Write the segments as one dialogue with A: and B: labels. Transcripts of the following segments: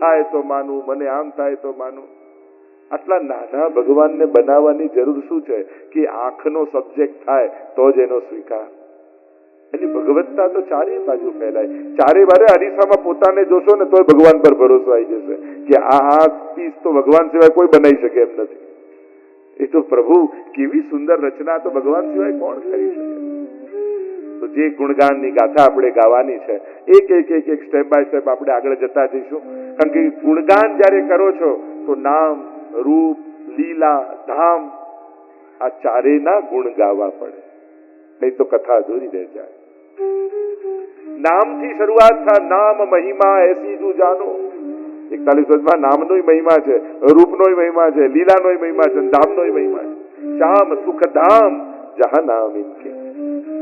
A: ખાય તો માનું, મને આમ થાય તો માનું. આટલા નાના ભગવાનને બનાવવાની જરૂર શું છે? કે આંખનો સબ્જેક્ટ થાય તો જ એનો સ્વીકાર. એની ભગવત્તા તો ચારે બાજુ ફેલાય. ચારે બારે અરીસામાં પોતાને જોશો ને તોય ભગવાન પર ભરોસો આવી જશે કે આ આ પીસ તો ભગવાન સિવાય કોઈ બનાવી શકે એમ નથી. એ તો પ્રભુ કેવી સુંદર રચના તો ભગવાન સિવાય કોણ કરી શકે? તો જે ગુણગાનની ગાથા આપણે ગાવાની છે, એક એક એક એક સ્ટેપ બાય સ્ટેપ આપણે આગળ જતા જઈશું. કારણ કે ગુણગાન જ્યારે કરો છો, તો નામ, રૂપ, લીલા, ધામ, આ ચારેયના ગુણ ગાવા પડે. નહીં તો કથા અધૂરી રહી જાય. નામથી શરૂઆત થા નામ, મહિમા, એસી તું જાનો એકતાલીસ વર્ષમાં નામનોય મહિમા છે, રૂપનોય મહિમા છે, લીલાનોય મહિમા છે ધામનોય મહિમા છે. શ્યામ સુખ ધામ જહા નામ ઇનકે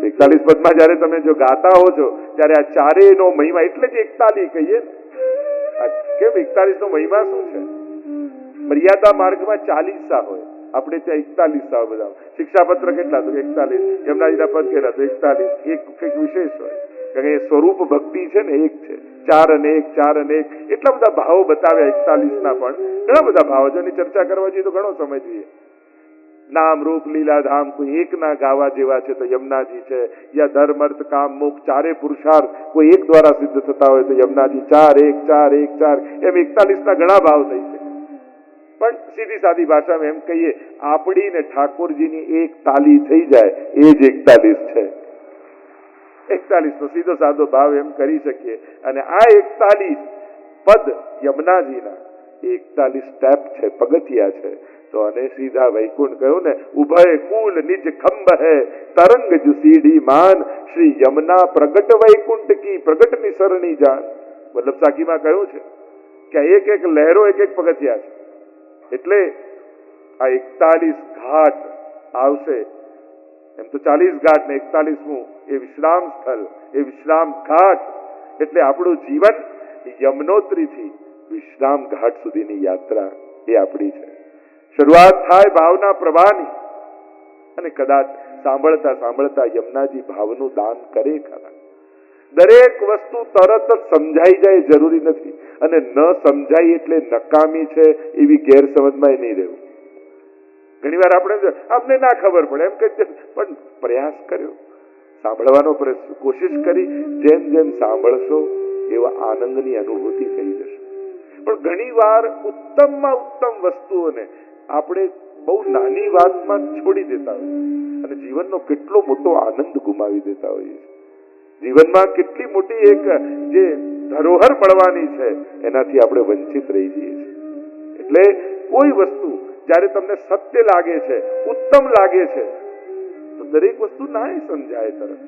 A: એકતાલીસ પદમાં જ્યારે તમે જો ગાતા હો છો, ત્યારે આ ચારેયનો મહિમા એટલે જ એકતાલી કહીએ કેમ એકતાલીસ નો મહિમા શું છે? મર્યાદા માર્ગમાં ચાલીસા હોય. આપણે ત્યાં એકતાલીસ સાવ બધા શિક્ષાપત્ર કેટલા તો? એકતાલીસ. યમુનાજીના પદ કેટલા તો? એકતાલીસ. એક કંઈક વિશેષ હોય. કારણ કે સ્વરૂપ ભક્તિ છે ને, એક છે. ચાર અને એક, ચાર અને એક. એટલા બધા ભાવો બતાવ્યા એકતાલીસ ના પણ. ઘણા બધા ભાવો એની ચર્ચા કરવા જઈએ તો ઘણો સમય જોઈએ. નામ રૂપ લીલા ધામ કોઈ એકના ગાવા જેવા છે તો યમુનાજી છે. યા ધર્મ અર્થ કામ મોક્ષ ચારે પુરુષાર્થ કોઈ એક દ્વારા સિદ્ધ થતા હોય તો યમુનાજી ચાર, એક ચાર એક, ચાર. એમ એકતાલીસ ના ઘણા ભાવ થઈ છે. પણ સીધી સાદી ભાષામાં એમ કહીએ, આપણી ને ઠાકોરજીની એક તાલી થઈ જાય, એ જ એકતાલીસ છે. એકતાલીસ નો સીધો સાદો ભાવ એમ કરી શકીએ. અને આ એકતાલીસ પદ યમુનાજીના એકતાલીસ સ્ટેપ છે, પગથિયા છે. તો અને સીધા વૈકુંઠ કહ્યું ને, ઉભય કુલ નિજ ખંભ હે, તરંગ જુ સીડી માન, શ્રી યમના પ્રગટ વૈકુંઠ કી પ્રગટ નિસરણી જાન. વલ્લભ સાકીમાં કહ્યું છે કે એક એક લહેરો એક એક પગથિયા છે. એટલે આ એકતાલીસ ઘાટ આવશે. એમ તો ચાલીસ ઘાટ ને એકતાલીસમું એ વિશ્રામ સ્થળ, એ વિશ્રામ ઘાટ. એટલે આપણું જીવન યમનોત્રીથી વિશ્રામ ઘાટ સુધીની યાત્રા એ આપણી છે. શરૂઆત થાય ભાવના પ્રવાહની. અને કદાચ સાંભળતા સાંભળતા યમુનાજી ભાવનું દાન કરે ખરા. દરેક વસ્તુ તરત જ સમજાઈ જાય, જરૂરી નથી. અને ન સમજાય એટલે નકામી છે એવી ગેરસમજમાં નહીં રહેવું. ઘણી વાર આપણે આપને ના ખબર પડે. એમ કે પણ પ્રયાસ કર્યો. સાંભળવાનો કોશિશ કરી. જેમ જેમ સાંભળશો, એવા આનંદની અનુભૂતિ થઈ જશે. પણ ઘણી વાર ઉત્તમમાં ઉત્તમ વસ્તુઓને આપણે બહુ નાની વાતમાં છોડી દેતા હોઈએ અને જીવનનો કેટલો મોટો આનંદ ગુમાવી દેતા હોઈએ જીવનમાં કેટલી મોટી એક, જે ધરોહર મળવાની છે, એનાથી આપણે વંચિત રહી જઈએ છીએ. એટલે કોઈ વસ્તુ જ્યારે તમને સત્ય લાગે છે, ઉત્તમ લાગે છે, તો દરેક વસ્તુ નાય સમજાય તરત.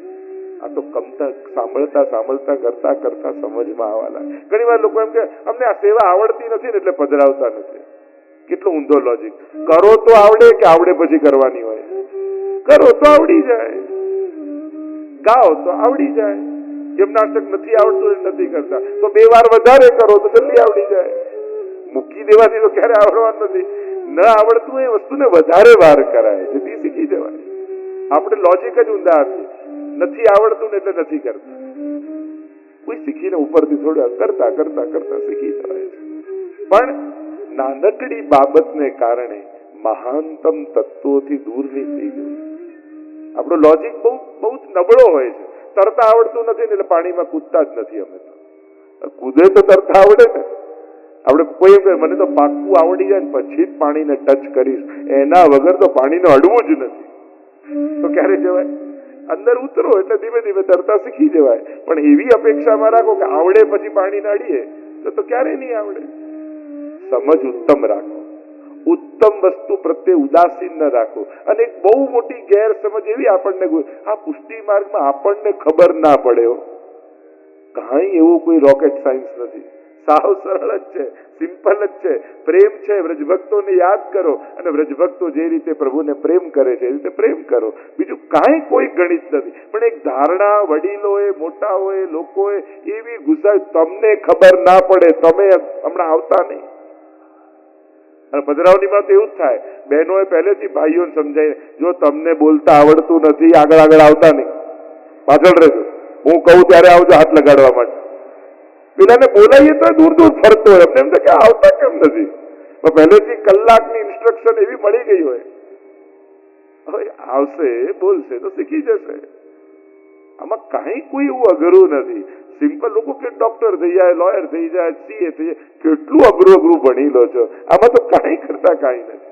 A: આ તો કમતા, સાંભળતા સાંભળતા, કરતા કરતા સમજમાં આવવાના. ઘણી વાર લોકો એમ કે, અમને આ સેવા આવડતી નથી ને એટલે પધરાવતા નથી. કેટલો ઊંધો લોજિક કરો તો આવડે કે આવડે પછી કરવાની હોય? કરો તો આવડી જાય. ગાઓ તો આવડી જાય. જિમ્નાસ્ટિક નથી આવડતું નથી કરતા. તો બે વાર વધારે કરો તો જલ્દી આવડી જાય. મૂકી દેવાથી તો ક્યારે આવડવાનું નથી. ન આવડતું એ વસ્તુને વધારે વાર કરાય. જેથી શીખી જવાય. આપણે લોજિક જ ઊંધા આપીએ. નથી આવડતું ને એટલે નથી કરતા. કોઈ શીખીને ઉપરથી થોડા કરતા કરતા કરતા શીખી જવાય પણ નાનકડી બાબતને કારણે મહાનતમ તત્વોથી દૂરની થઈ જવું. આપણો લોજિક બહુ બહુ જ નબળો હોય છે. તરતા આવડતું નથી ને એટલે પાણીમાં કૂદતા જ નથી અમે તો. કૂદે તો તરતા આવડે ને. આપણે કોઈ મને તો પાક્કું આવડી જાય ને પછી જ પાણીને ટચ કરીશ. એના વગર તો પાણીને અડવું જ નથી. તો ક્યારે જવાય? અંદર ઉતરો એટલે ધીમે ધીમે તરતા શીખી જવાય. પણ એવી અપેક્ષામાં રાખો કે આવડે પછી પાણીને અડીએ, તો તો ક્યારે નહીં આવડે. સમજ ઉત્તમ રાખો. ઉત્તમ વસ્તુ પ્રત્યે ઉદાસીન ન રાખો. અને એક બહુ મોટી ગેરસમજ એવી આપણને આ પુષ્ટિ માર્ગમાં આપણને ખબર ના પડે કઈ એવું કોઈ રોકેટ સાયન્સ નથી. સાવ સરળ જ છે સિમ્પલ જ છે. પ્રેમ છે, વ્રજભક્તોને યાદ કરો અને વ્રજભક્તો જે રીતે પ્રભુને પ્રેમ કરે છે, એ રીતે પ્રેમ કરો. બીજું કાંઈ કોઈ ગણિત નથી. પણ એક ધારણા વડીલોએ, મોટાઓએ, લોકોએ એવી ગુસાઈ, તમને ખબર ના પડે, તમે હમણાં આવતા નહીં. અને પધરાવણીમાં તો એવું જ થાય. બહેનોએ પહેલેથી ભાઈઓને સમજાય જો તમને બોલતા આવડતું નથી, આગળ આગળ આવતા નહીં. પાછળ રહેજો. હું કહું ત્યારે આવજો હાથ લગાડવા માટે. પેલાને બોલાવીએ તો દૂર દૂર ફરતો હોય. એમને એમ તો કે આવતા કેમ નથી? પણ પહેલેથી કલાકની ઇન્સ્ટ્રક્શન એવી મળી ગઈ હોય. હવે આવશે, બોલશે તો શીખી જશે. આમાં કાંઈ કોઈ એવું અઘરું નથી. સિમ્પલ લોકો કે ડોક્ટર થઈ જાય લોયર થઈ જાય સીએ થઈ જાય, કેટલું અઘરું અઘરું ભણી લો છો? આમાં તો કાંઈ કરતા કાંઈ નથી.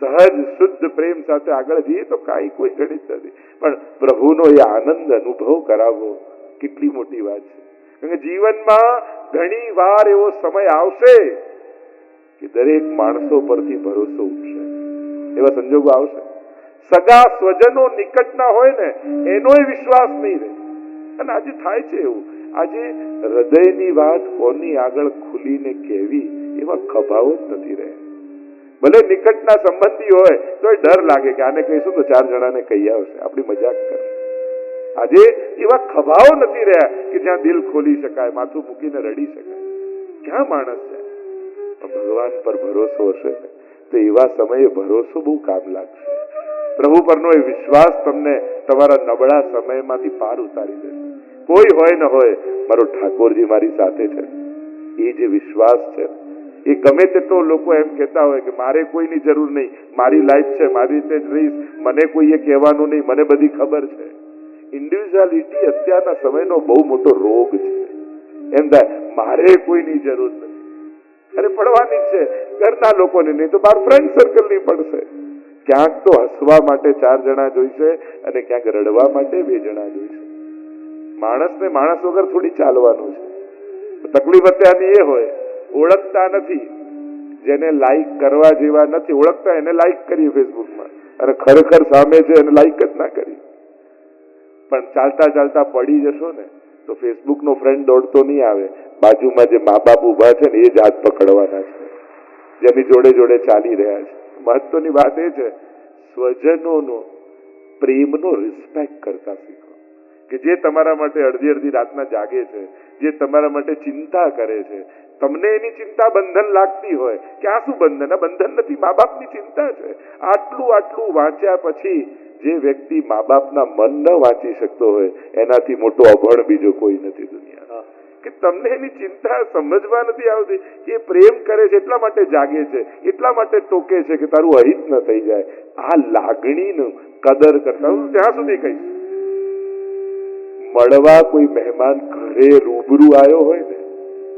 A: સહજ, શુદ્ધ પ્રેમ સાથે આગળ જઈએ તો કાંઈ કોઈ ગણિત નથી. પણ પ્રભુનો એ આનંદ અનુભવ કરાવવો કેટલી મોટી વાત છે. કારણ કે જીવનમાં ઘણી વાર એવો સમય આવશે કે દરેક માણસો પરથી ભરોસો ઉઠશે. એવા સંજોગો આવશે. સગા સ્વજનો નિકટના હોય ને, એનોય વિશ્વાસ નહીં રહે. અને આજે થાય છે એવું. આજે હૃદયની વાત કોની આગળ ખુલીને કહેવી એવા ખભાઓ જ નથી રહે. ભલે નિકટના સંબંધી હોય તો એ ડર લાગે કે આને કહીશું તો ચાર જણાને કહી આવશે. આપણી મજાક કરશે. આજે એવા ખભાઓ નથી રહ્યા કે જ્યાં દિલ ખોલી શકાય, માથું મૂકીને રડી શકાય. ક્યાં માણસ છે ભગવાન પર ભરોસો હશે તો એવા સમયે ભરોસો બહુ કામ લાગશે. પ્રભુ પરનો એ વિશ્વાસ તમને તમારા નબળા સમયમાંથી પાર ઉતારી દેશે. કોઈ હોય ન હોય, મારો ઠાકોરજી મારી સાથે છે. એ જે વિશ્વાસ છે, એ ગમે તેટલો લોકો એમ કહેતા હોય કે મારે કોઈની જરૂર નહીં, મારી લાઈફ છે, મારી રીતે જ રહીશ, મને કોઈએ કહેવાનું નહીં, મને બધી ખબર છે. ઇન્ડિવિજ્યુઆલિટી અત્યારના સમયનો બહુ મોટો રોગ છે. એમ થાય, મારે કોઈની જરૂર નથી. અરે, પડવાની જ છે. ઘરના લોકોને નહીં તો બાર ફ્રેન્ડ સર્કલની પડશે ક્યાંક તો હસવા માટે ચાર જણા જોઈશે અને ક્યાંક રડવા માટે બે જણા જોઈશે. માણસને માણસ વગર થોડી ચાલવાનું છે. તકલીફ અત્યારની એ હોય, ઓળખતા નથી, જેને લાઈક કરવા જેવા નથી. ઓળખતા એને લાઈક કરીએ ફેસબુકમાં અને ખરેખર સામે છે એને લાઈક જ ના કરી પણ ચાલતા ચાલતા પડી જશો ને, તો ફેસબુક નો ફ્રેન્ડ દોડતો નહીં આવે. બાજુમાં જે મા બાપ ઊભા છે ને, એ જ હાથ પકડવાના છે. જેની જોડે જોડે ચાલી રહ્યા છે. મહત્વની વાત એ છે, સ્વજનોનો પ્રેમનો રિસ્પેક્ટ કરતા શીખો. કે જે તમારા માટે અડધી અડધી રાતના જાગે છે, જે તમારા માટે ચિંતા કરે છે, તમને એની ચિંતા બંધન લાગતી હોય, કે આ શું બંધન? આ બંધન નથી મા બાપની ચિંતા છે. આટલું આટલું વાંચ્યા પછી જે વ્યક્તિ મા બાપના મન ન વાંચી શકતો હોય, એનાથી મોટો અભણ બીજો કોઈ નથી. કે તમને એની ચિંતા સમજવા નથી આવતી કે પ્રેમ કરે છે એટલા માટે જાગે છે, એટલા માટે ટોકે છે કે તારું અહિત ન થઈ જાય. આ લાગણીનું કદર કરતા હું ત્યાં સુધી કહીશ. મળવા કોઈ મહેમાન ઘરે રૂબરૂ આવ્યો હોય ને,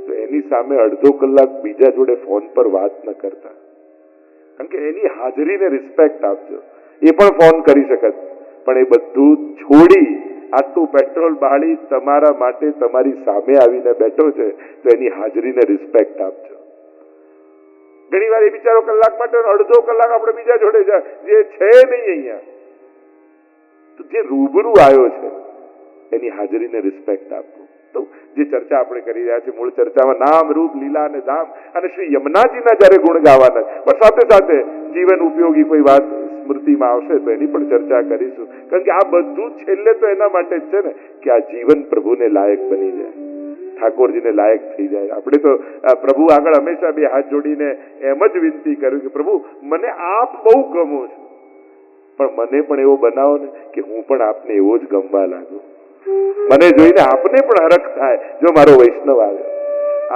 A: તો એની સામે અડધો કલાક બીજા જોડે ફોન પર વાત ન કરતા. કારણ કે એની હાજરીને રિસ્પેક્ટ આપજો. એ પણ ફોન કરી શકત, પણ એ બધું છોડી આટલું પેટ્રોલ બાળી તમારા માટે તમારી સામે આવીને બેઠો છે, તો એની હાજરીને રિસ્પેક્ટ આપજો. ઘણી વાર એ બિચારો કલાક માટે અડધો કલાક આપણે બીજા જોડે જે છે નહીં અહીંયા. તો જે રૂબરૂ આવ્યો છે, એની હાજરીને રિસ્પેક્ટ આપવું તો જે ચર્ચા આપણે કરી રહ્યા છીએ, મૂળ ચર્ચામાં નામ, રૂપ, લીલા અને ધામ, અને શ્રી યમુનાજીના જ્યારે ગુણ ગાવાના પણ સાથે સાથે જીવન ઉપયોગી કોઈ વાત સ્મૃતિમાં આવશે તો એની પણ ચર્ચા કરીશું. કારણ કે આ બધું છેલ્લે તો એના માટે જ છે ને, કે આ જીવન પ્રભુને લાયક બની જાય. ઠાકોરજીને લાયક થઈ જાય. આપણે તો પ્રભુ આગળ હંમેશા બે હાથ જોડીને એમ જ વિનંતી કર્યું કે પ્રભુ, મને આપ બહુ ગમો છો. પણ મને પણ એવો બનાવો ને કે હું પણ આપને એવો જ ગમવા લાગુ. મને જોઈને આપને પણ હરખ થાય, જો મારો વૈષ્ણવ આવે.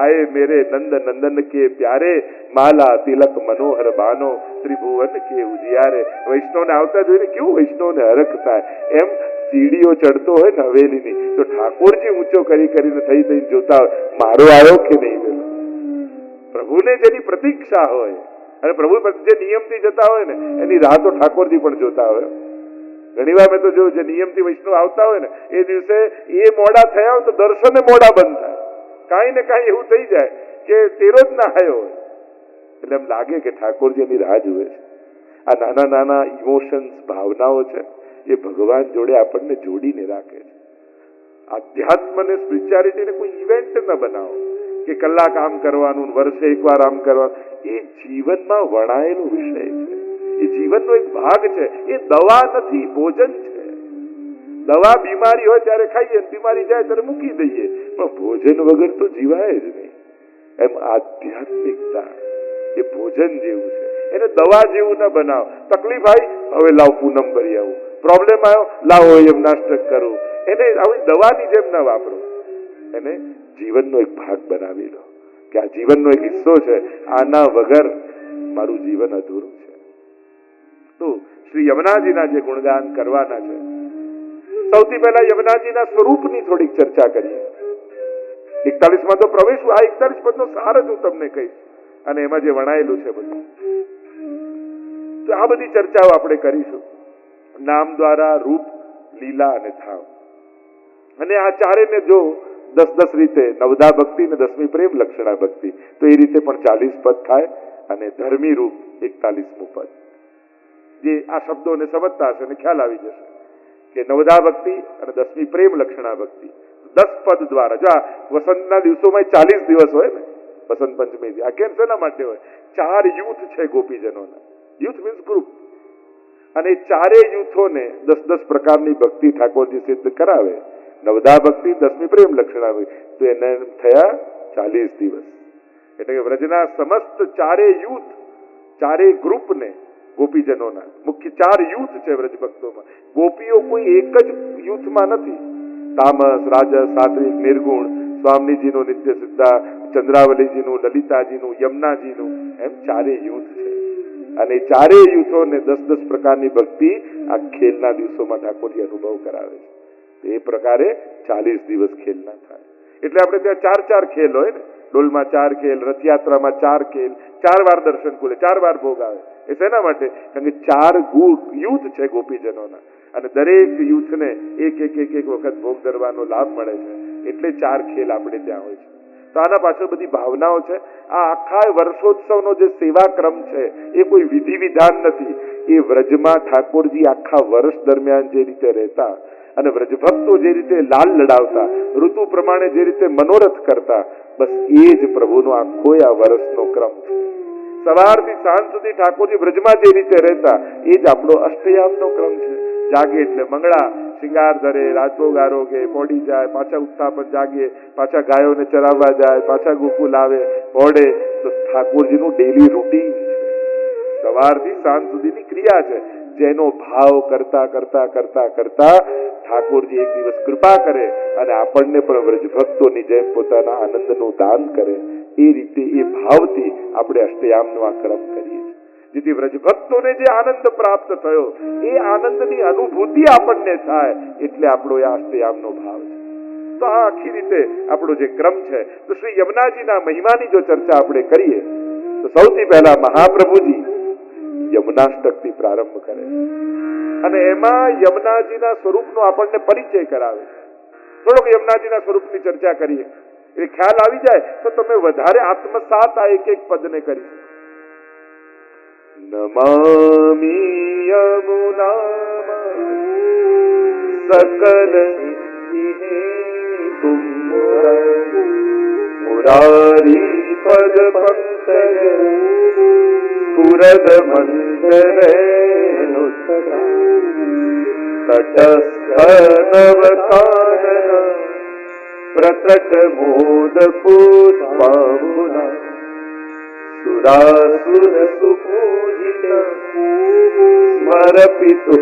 A: આયે મેરે નંદ નંદન કે પ્યારે માલા તિલક મનોહર બાનો ત્રિભુવન કે ઉજિયારે વૈષ્ણવને આવતા જોઈને કેવું વૈષ્ણવને હરખ થાય એમ સીડીઓ ચડતો હોય ને હવેલીની તો ઠાકોરજી ઊંચો કરી કરીને થઈ થઈ જોતા હોય મારો આવ્યો કે નહીં પેલો પ્રભુને જેની પ્રતીક્ષા હોય અને પ્રભુ જે નિયમથી જતા હોય ને, એની રાહ તો ઠાકોરજી પણ જોતા હોય. ઘણી વાર મેં તો જોયું, જે નિયમથી વૈષ્ણવ આવતા હોય ને, એ દિવસે એ મોડા થયા હોય તો દર્શને મોડા બંધ થાય. કાંઈ ને કાંઈ એવું થઈ જાય કે તેરો જ ના આવ્યો એટલે એમ લાગે કે ઠાકોરજી એની રાહ જુએ છે. આ નાના નાના ઇમોશન્સ ભાવનાઓ છે, એ ભગવાન જોડે આપણને જોડીને રાખે છે. આધ્યાત્મ અને સ્પિરિચ્યુઆલિટીને કોઈ ઇવેન્ટ ન બનાવો કે કલાક આમ કરવાનું, વર્ષે એકવાર આમ કરવાનું. એ જીવનમાં વણાયેલો વિષય છે. એ જીવનનો એક ભાગ છે. એ દવા નથી, ભોજન છે. દવા બીમારી હોય ત્યારે ખાઈએ, બીમારી જાય ત્યારે મૂકી દઈએ. પણ ભોજન વગર તો જીવાય જ નહીં. એમ આધ્યાત્મિકતા, એ ભોજન જેવું છે. એને દવા જેવું ના બનાવ. તકલીફ આવી, હવે લાવ પૂનમ ભરી આવું. પ્રોબ્લેમ આવ્યો, લાવો એમ નાસ્તક કરું. એને આવી દવાની જેમ ના વાપરો. એને જીવનનો એક ભાગ બનાવી લો. કે આ જીવનનો એક હિસ્સો છે. આના વગર મારું જીવન અધૂરું છે. તો શ્રી યમુનાજીના જે ગુણગાન કરવાના છે, સૌથી પહેલા યમુનાજીના સ્વરૂપની થોડીક ચર્ચા કરીએ. એકતાલીસમાં તો પ્રવેશ આ એકતાલીસ પદનો સાર જ હું તમને કહીશ. અને એમાં જે વણાયેલું છે બધું. તો આ બધી ચર્ચાઓ આપણે કરીશું. નામ દ્વારા રૂપ, લીલા અને થાવ. અને આ ચારેને જો દસ દસ રીતે નવદા ભક્તિ ને દસમી પ્રેમ લક્ષણા ભક્તિ, તો એ રીતે પણ ચાલીસ પદ થાય અને ધર્મી રૂપ એકતાલીસમું પદ. જે આ શબ્દોને સમજતા હશે અને ખ્યાલ આવી જશે કે નવદા ભક્તિ અને દસમી પ્રેમ લક્ષણા ભક્તિ દસ પદ દ્વારા. જો આ વસંતના દિવસોમાં ચાલીસ દિવસ હોય ને, વસંત પંચમી આ કેમ શેના માટે હોય? ચાર યુથ છે ગોપીજનોના. યુથ મીન્સ ગ્રુપ અને ચારે યુથોને દસ દસ પ્રકારની ભક્તિ ઠાકોરજી સિદ્ધ કરાવે. નવદા ભક્તિ, દસમી પ્રેમ લક્ષણ આવી તો એને થયા ચાલીસ દિવસ. એટલે કે વ્રજના સમસ્ત ચારે યુથ ચારેય ગ્રુપને ગોપીજનોના. મુખ્ય ચાર યુથ છે વ્રજ ભક્તોમાં ગોપીઓ કોઈ એક જ યુથમાં નથી. તામસ, રાજસ, સાત્વિક, નિર્ગુણ, સ્વામીજીનું નિત્ય સિદ્ધા, ચંદ્રાવલીજીનું, લલિતાજીનું, યમુનાજીનું, એમ ચારે યુથ છે. અને ચારે યુથોને દસ દસ પ્રકારની ભક્તિ આ ખેલના દિવસોમાં ઠાકોરજી અનુભવ કરાવે છે. એ પ્રકારે ચાલીસ દિવસ ખેલના થાય. એટલે આપણે ત્યાં ચાર ચાર ખેલ હોય ને. ડોલમાં ચાર ખેલ, રથયાત્રામાં ચાર ખેલ, ચાર વાર દર્શન ખુલે, ચાર વાર ભોગ આવે. એ શેના માટે? કારણ કે ચાર ગુ, યુથ છે ગોપીજનોના. અને દરેક યુથને એક એક એક એક વખત ભોગ ધરવાનો લાભ મળે છે. એટલે ચાર ખેલ આપણે ત્યાં હોય છે. તો આના પાછળ બધી ભાવનાઓ છે. આ આખા વર્ષોત્સવનો જે સેવા ક્રમ છે, એ કોઈ વિધિ વિધાન નથી. એ વ્રજમાં ઠાકોરજી આખા વર્ષ દરમિયાન જે રીતે રહેતા અને વ્રજભક્તો જે રીતે લાલ લડાવતા, ઋતુ પ્રમાણે જે રીતે મનોરથ કરતા, બસ એ જ પ્રભુનો આખો આ વર્ષનો ક્રમ છે. સવારથી સાંજ સુધી ઠાકોરજી વ્રજમાં જે રીતે રહેતા, એ જ આપણો અષ્ટયામનો ક્રમ છે. જાગે એટલે મંગળા શિંગાર ધરે, રાજભોગ આરોગે પોડી જાય, પાછા ઉત્થાપન જાગે, પાછા ગાયોને ચરાવવા જાય, પાછા ગોકુલ આવે, મોડે. તો ઠાકોરજીનું ડેલી રૂટીન સવારથી સાંજ સુધીની ક્રિયા છે. જેનો ભાવ કરતા કરતા કરતા કરતા ઠાકોરજી એક દિવસ કૃપા કરે અને આપણને પણ વ્રજ ભક્તોની જેમ પોતાના આનંદનું દાન કરે. એ રીતે એ ભાવથી આપણે અષ્ટયામનો આ ક્રમ કરીએ. જેથી વ્રજભક્તોને જે આનંદ પ્રાપ્ત થયો, એ આનંદની અનુભૂતિ આપણને થાય એટલે આપણો એ આસ્તયામનો ભાવ છે. તો આ આખી રીતે આપણો જે ક્રમ છે, તો શ્રી યમુનાજીના મહિમાની જો ચર્ચા આપણે કરીએ, તો સૌથી પહેલા મહાપ્રભુજી યમુનાષ્ટકથી પ્રારંભ કરે છે. અને એમાં યમુનાજીના સ્વરૂપનો આપણને પરિચય કરાવે છે. થોડોક યમુનાજીના સ્વરૂપની ચર્ચા કરીએ. એ ખ્યાલ આવી જાય, તો તમે વધારે આત્મસાત આ એક એક પદને કરી શકો. નમામિ યમુના સકલ મુરારી પદ પંકજ સ્ફુરદ મંદરે તટસ્થ નવકાનન પ્રકટ મોદ પુષ્પાંબુના સુરાસુર સુપૂજિત સ્મરપિતુ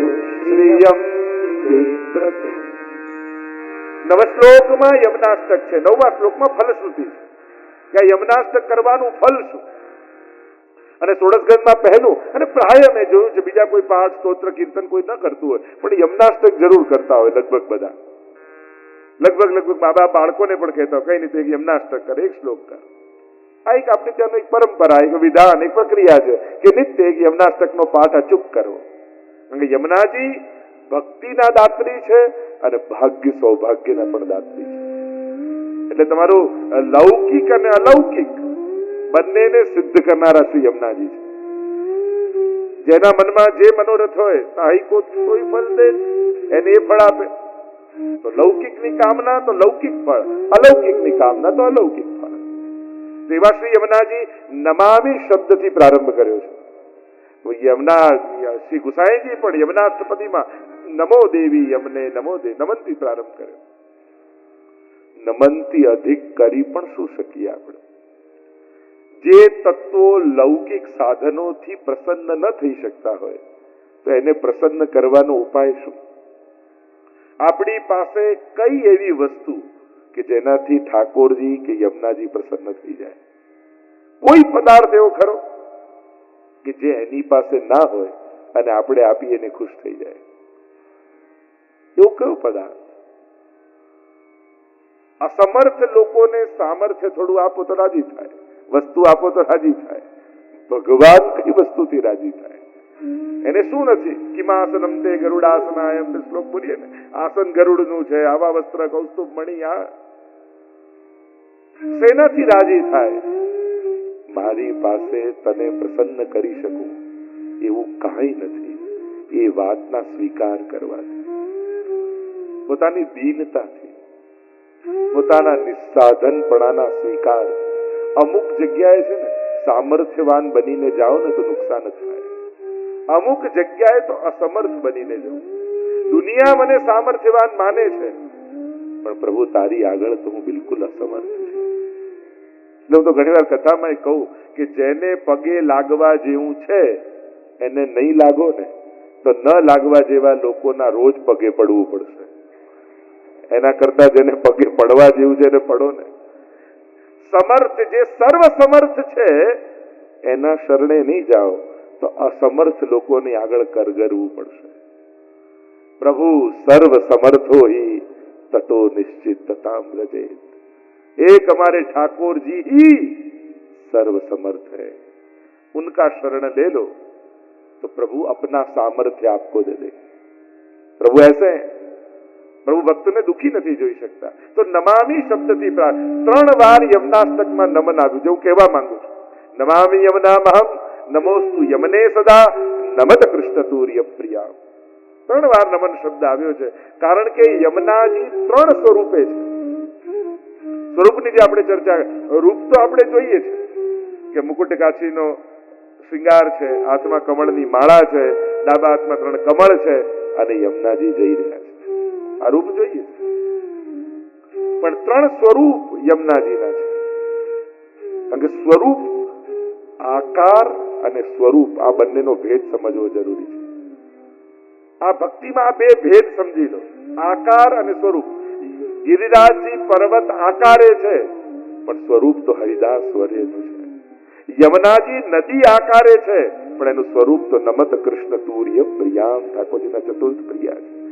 A: શ્રિયમ વિપ્રતિ નવશ્લોકમાં યમનાષ્ટક છે. નવમા શ્લોકમાં ફલશ્રુતિ છે. કે યમનાષ્ટક કરવાનું ફલ શું? અને સોળસગંજમાં પહેલું. અને પ્રાય મેં જોયું છે, બીજા કોઈ પાઠ, સ્તોત્ર, કીર્તન કોઈ ન કરતું હોય. પણ યમનાષ્ટક જરૂર કરતા હોય લગભગ બધા. લગભગ લગભગ મા બાપ બાળકોને પણ કહેતા હોય, કઈ નહીં તો એક યમનાષ્ટક કરે, એક શ્લોક કર. આ એક આપણી ત્યાંનું એક પરંપરા, એક વિધાન, એક પ્રક્રિયા છે કે નિત્ય એક યમનાષ્ટકનો પાઠ અચૂક કરવો. કારણ કે યમુનાજી ભક્તિના દાત્રી છે અને ભાગ્ય સૌભાગ્યના પણ દાત્રી છે. એટલે તમારું લૌકિક અને અલૌકિક બંનેને સિદ્ધ કરનારા શ્રી યમુનાજી છે. જેના મનમાં જે મનોરથ હોય તાહી કોઈ ફળ દે, એને એ ફળ આપે. તો લૌકિકની કામના, તો લૌકિક ફળ. અલૌકિકની કામના, તો અલૌકિક ફળ. તેવા શ્રી યમુનાજી નમામિ શબ્દથી પ્રારંભ કર્યો છે. યમુના, શ્રી ગુસાઈજી પણ યમુનાષ્ટપતિમાં નમો દેવી યમને નમો દે, નમનથી પ્રારંભ કર્યો. નમનથી અધિક કરી પણ શું શકીએ આપણે? જે તત્વો લૌકિક સાધનોથી પ્રસન્ન ન થઈ શકતા હોય, તો એને પ્રસન્ન કરવાનો ઉપાય શું? આપણી પાસે કઈ એવી વસ્તુ કે જેનાથી ઠાકોરજી કે યમુનાજી પ્રસન્ન થઈ જાય. કોઈ પદાર્થ એવો ખરો કે જે એની પાસે ના હોય અને આપણે આપીએ એને ખુશ થઈ જાય? એવો કયો પદાર્થ? અસમર્થ લોકોને સામર્થ્ય થોડું આપો તો રાજી થાય. વસ્તુ આપો તો રાજી થાય. ભગવાન કઈ વસ્તુથી રાજી થાય? એને શું નથી? કિમાસનમ તે ગરુડાસનાય એમ શ્લોક બોલીએ ને, આસન ગરુડનું છે, આવા વસ્ત્ર કૌસ્તુભ મણી, આ. સેનાથી રાજી થાય? મારી પાસે તને પ્રસન્ન કરી શકું, એવું કાંઈ નથી. એ વાતના સ્વીકાર કરવાથી. પોતાની દીનતાથી. પોતાના નિસ્સાધનપણાના સ્વીકાર અમુક જગ્યાએ છે ને, સામર્થ્યવાન બનીને જાઓ ને તો નુકસાન જ થાય. અમુક જગ્યાએ તો અસમર્થ બનીને જાઉં દુનિયા મને સામર્થ્યવાન માને છે, પણ પ્રભુ, તારી આગળ તો હું બિલકુલ અસમર્થ છું. એટલે હું તો ઘણી વાર કથામાં કહું કે જેને પગે લાગવા જેવું છે, એને નહીં લાગો ને, તો ન લાગવા જેવા લોકોના રોજ પગે પડવું પડશે. એના કરતા જેને પગે પડવા જેવું એને પડો ને. સમર્થ, જે સર્વ સમર્થ છે, એના શરણે નહીં જાઓ. તો અસમર્થ લોકોને આગળ કરગરવું પડશે. પ્રભુ, સર્વ સમર્થો તતો નિશ્ચિત તતામ રજે એક हमारे ठाकुर जी ही सर्व समर्थ है उनका शरण ले लो तो प्रभु अपना सामर्थ्य आपको दे પ્રભુ એસે? પ્રભુ ભક્તને દુખી નથી જોઈ શકતા. તો નમામી શબ્દથી ત્રણ વાર યમનાસ્તકમાં નમન આવ્યું. જેવું કહેવા માંગુ છું, નમામી યમના યમનામહમ નમોસ્તુ યમને સદા નમત કૃષ્ણ તુર્ય પ્રિયા. ત્રણ વાર નમન શબ્દ આવ્યો છે. કારણ કે યમનાજી ત્રણ સ્વરૂપે છે. સ્વરૂપની જે આપણે ચર્ચા, રૂપ તો આપણે જોઈએ છે. કે મુકુટ કાછીનો શૃંગાર છે હાથમાં કમળની માળા છે, ડાબા હાથમાં ત્રણ કમળ છે અને યમનાજી જઈ રહ્યા છે. આ રૂપ જોઈએ. પણ ત્રણ સ્વરૂપ યમનાજીના છે. કારણ કે સ્વરૂપ આકાર અને સ્વરૂપ આ બંનેનો ભેદ સમજવો જરૂરી છે. આ ભક્તિમાં આ બે ભેદ સમજી લો. આકાર અને સ્વરૂપ. ગિરિરાજજી પર્વત આકારે છે, પણ સ્વરૂપ તો હરિદાસ સ્વરેનું છે. યમુનાજી નદી આકારે છે, પણ એનું સ્વરૂપ તો નમત કૃષ્ણ તુર્ય પ્રિયામ ઠાકોરજીના ચતુર્થ પ્રિયા છે.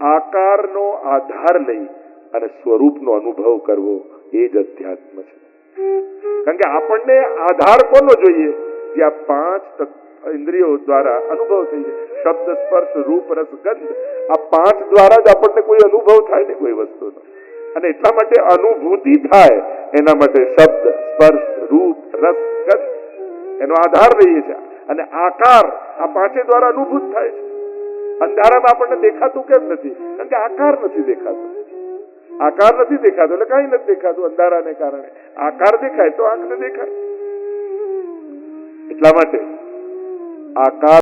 A: આકારનો આધાર લઈ અને સ્વરૂપનો અનુભવ કરવો એ જ અધ્યાત્મ છે. કારણ કે આપણને આધાર કોનો જોઈએ? જે પાંચ ઇન્દ્રિયો દ્વારા અનુભવ થઈ જાય શબ્દ સ્પર્શ રૂપ રસ ગંધ આ પાંચ દ્વારા જ આપણને કોઈ અનુભવ થાય ને કોઈ વસ્તુનો અને એટલા માટે અનુભૂતિ થાય એના માટે શબ્દ સ્પર્શ રૂપ રસ ગંધ એનો આધાર રહીએ છે અને આકાર આ પાંચે દ્વારા અનુભૂત થાય છે અંધારામાં આપણને દેખાતું કેમ નથી કારણ કે આકાર નથી દેખાતો આકાર નથી દેખાતો એટલે કઈ નથી દેખાતું અંધારાને કારણે આકાર દેખાય તો આંખને દેખાય એટલા માટે આકાર